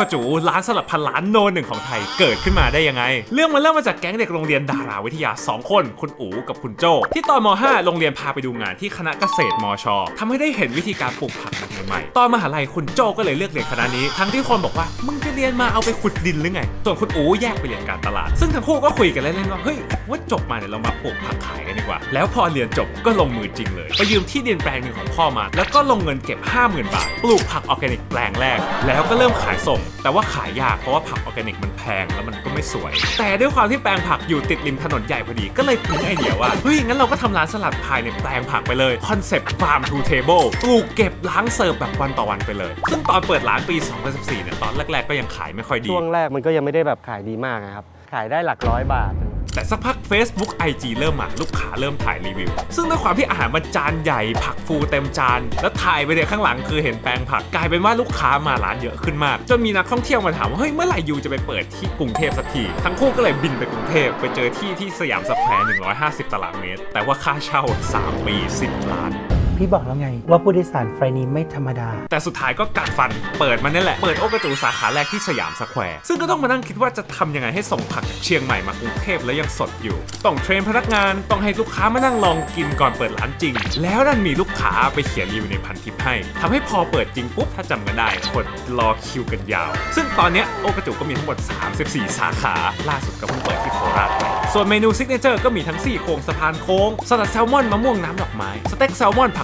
กระจูร้านสลัดพันล้านโนหนึ่งของไทยเกิดขึ้นมาได้ยังไง เรื่องมันเริ่มมาจากแก๊งเด็กโรงเรียนดาราวิทยา 2 คน คุณอู๋กับคุณโจที่ตอนม .5 โรงเรียนพาไปดูงานที่คณะเกษตรมชทำให้ได้เห็นวิธีการปลูกผักแบบใหม่ๆตอนมหาลัยคุณโจก็เลยเลือกเรียนคณะนี้ ทั้งที่คนบอกว่ามึงจะเรียนมาเอาไปขุดดินหรือไง ส่วนคุณอู๋แยกไปเรียนการตลาด ซึ่งทั้งคู่ก็คุยกันเล่นๆว่าเฮ้ยว่าจบมาเนี่ยเรามาปลูกผักขายกันดีกว่า แล้วพอเรียนจบก็ลงมือจริงเลยไปยืมที่ดินแปลงหนึ่งของพ่อมา แล้วก็ลงเงินเก็บ 50,000 บาท ปลูกผักออร์แกนิกแปลงแรก แล้วก็เริ่มขายส่งแต่ว่าขายยากเพราะว่าผักออร์แกนิกมันแพงแล้วมันก็ไม่สวย แต่ด้วยความที่แปลงผักอยู่ติดริมถนนใหญ่พอดีก็เลยพึ่งไอเดียว่าเฮ้ยงั้นเราก็ทำร้านสลัดภายในแปลงผักไปเลยคอนเซปต์ฟาร์มทูเทเบิลปลูกเก็บล้างเสิร์ฟแบบวันต่อวันไปเลย ซึ่งตอนเปิดร้านปี 2014เนี่ยตอนแรกๆก็ยังขายไม่ค่อยดีช่วงแรกมันก็ยังไม่ได้แบบขายดีมากนะครับขายได้หลักร้อยบาท แต่สักพัก Facebook IG เริ่มมาลูกค้าเริ่มถ่ายรีวิว ซึ่งด้วยความที่อาหารมันจานใหญ่ผักฟูเต็มจาน แล้วถ่ายไปเนี่ยข้างหลังคือเห็นแปลงผักกลายเป็นว่าลูกค้ามาร้านเยอะขึ้นมากจนมีนักท่องเที่ยวมาถามว่าเฮ้ยเมื่อไหร่ยูจะไปเปิดที่กรุงเทพสักทีทั้งคู่ก็เลยบินไปกรุงเทพไปเจอที่ที่สยามสแควร์150 ตารางเมตร แต่ว่าค่าเช่า 3 ปี 10 ล้าน พี่บอกแล้วไง ว่าผู้โดยสารไฟล์นี้ไม่ธรรมดา แต่สุดท้ายก็กัดฟัน เปิดมันนั่แหละ เปิดโอกระจูสาขาแรกที่สยามสแควร์ ซึ่งก็ต้องมานั่งคิดว่าจะทำยังไงให้ส่งผักจากเชียงใหม่มากรุงเทพแล้วยังสดอยู่ ต้องเทรนพนักงาน ต้องให้ลูกค้ามานั่งลองกินก่อนเปิดร้านจริง แล้วนั่นมีลูกค้าไปเขียนรีวิวในพันทิปให้ทำให้พอเปิดจริงปุ๊บถ้าจำกันได้คนรอคิวกันยาว ซึ่งตอนเนี้ยโอกระจูก็มีทั้งหมด 34 สาขา ล่าสุดก็เพิ่งเปิดที่โคราชไปส่วนเมนูซิกเนเจอร์ก็มีทั้งซี่โครงสะพานโค้งสลัดแซลมอนมะม่วงน้ำดอกไม้สเต็กแซลมอนผัก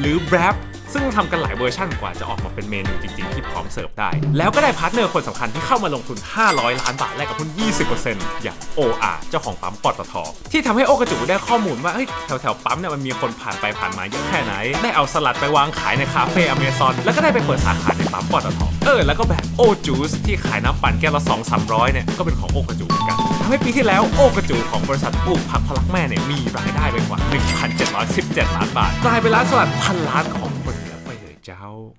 หรือแรป ซึ่งทำกันหลายเวอร์ชั่นกว่าจะออกมาเป็นเมนูจริงๆ ที่พร้อมเสิร์ฟได้ แล้วก็ได้พาร์ทเนอร์คนสำคัญที่เข้ามาลงทุน 500 ล้านบาทแลกกับหุ้น 20%อย่าง OR เจ้าของปั๊มปตทที่ทำให้โอกระจุได้ข้อมูลว่าเฮ้ยแถวๆปั๊มเนี่ยมันมีคนผ่านไปผ่านมาเยอะแค่ไหน ได้เอาสลัดไปวางขายในคาเฟ่อเมซอนแล้วก็ได้ไปเปิดสาขาในปั๊มปตทเออแล้วก็แบบโอจูสที่ขายน้ำปั่นแก้วละ2 3 0 0เนี่ยก็เป็นของโอกระจุเหมือนกันทำให้ปีที่แล้วโอกระจุของบริษัทปลูกผักพลักแม่เนี่ยมีรายได้ไปกว่า 1,717 ล้านบาทกลายเป็นร้านสลัดพันล้านของ เจ้า